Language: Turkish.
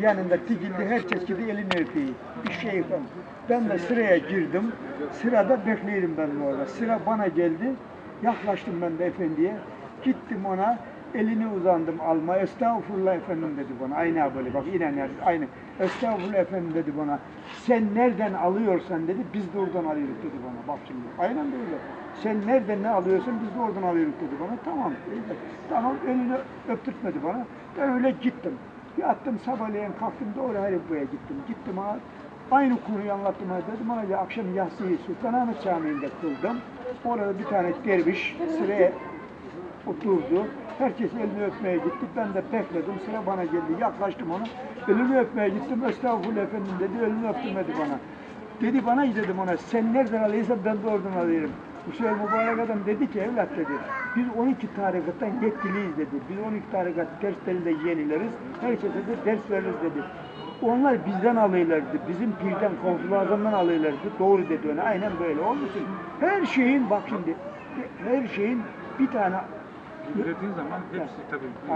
yanında dikildi. Herkes gibi elini öpeyim. Bir şey yapalım. Ben de sıraya girdim. Sırada bekleyelim ben orada. Sıra bana geldi. Yaklaştım ben de efendiye. Gittim ona. Elini uzandım alma. Estağfurullah efendim dedi bana. Aynı böyle bak yine nerede? Aynı. Estağfurullah efendim dedi bana. Sen nereden alıyorsan dedi. Biz de oradan alıyoruz dedi bana. Bak şimdi. Aynen böyle. Sen nereden ne alıyorsan biz de oradan alıyoruz dedi bana. Tamam. Tamam elini öptürtmedi bana. Ben öyle gittim. Yattım sabahleyin kalktım doğru Haripbo'ya gittim. Gittim ha. Aynı konuyu anlattım ha dedim ona ya akşam yatsıyı Sultanahmet Camii'nde kıldım. Orada bir tane derviş sıraya oturdu. Herkes elini öpmeye gitti. Ben de bekledim. Sıra bana geldi. Yaklaştım ona. Elini öpmeye gittim. Estağfurullah efendim dedi. Elini öptüm dedi bana. Dedi bana dedim ona sen nereden alıyorsan ben de oradan alıyorum. Hüseyin mübarek adam dedi ki evlat dedi. Biz 12 tarikattan yetkiliyiz dedi. Biz 12 tarikat derslerinde yenileriz. Herkese de ders veririz dedi. Onlar bizden alıyorlardı. Bizim pirden, konsul azamdan alıyorlardı. Doğru dedi ona. Aynen böyle. İçin her şeyin bak şimdi her şeyin bir tane Ürettiğin zaman hepsi tabii